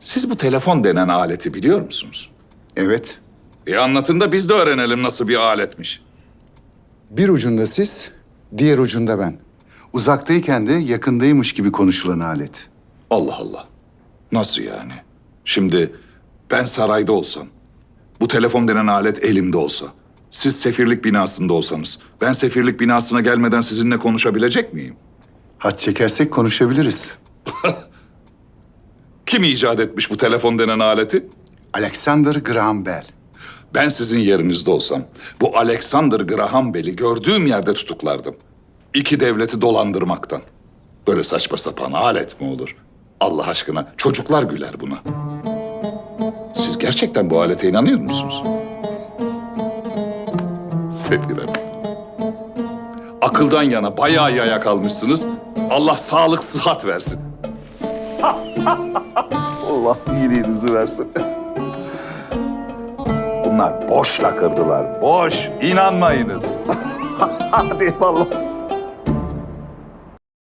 Siz bu telefon denen aleti biliyor musunuz? Evet. E anlatın da biz de öğrenelim nasıl bir aletmiş. Bir ucunda siz, diğer ucunda ben. Uzaktayken de yakındaymış gibi konuşulan alet. Allah Allah. Nasıl yani? Şimdi ben sarayda olsam, bu telefon denen alet elimde olsa, siz sefirlik binasında olsanız, ben sefirlik binasına gelmeden sizinle konuşabilecek miyim? Hat çekersek konuşabiliriz. Kim icat etmiş bu telefon denen aleti? Alexander Graham Bell. Ben sizin yerinizde olsam, bu Alexander Graham Bell'i gördüğüm yerde tutuklardım. İki devleti dolandırmaktan. Böyle saçma sapan alet mi olur? Allah aşkına çocuklar güler buna. Siz gerçekten bu alete inanıyor musunuz? Sefirem. Akıldan yana bayağı yaya kalmışsınız. Allah sağlık sıhhat versin. Allah iyiliğinizi versin. Bunlar boş lakırdılar. Boş. İnanmayınız. Hadi vallahi.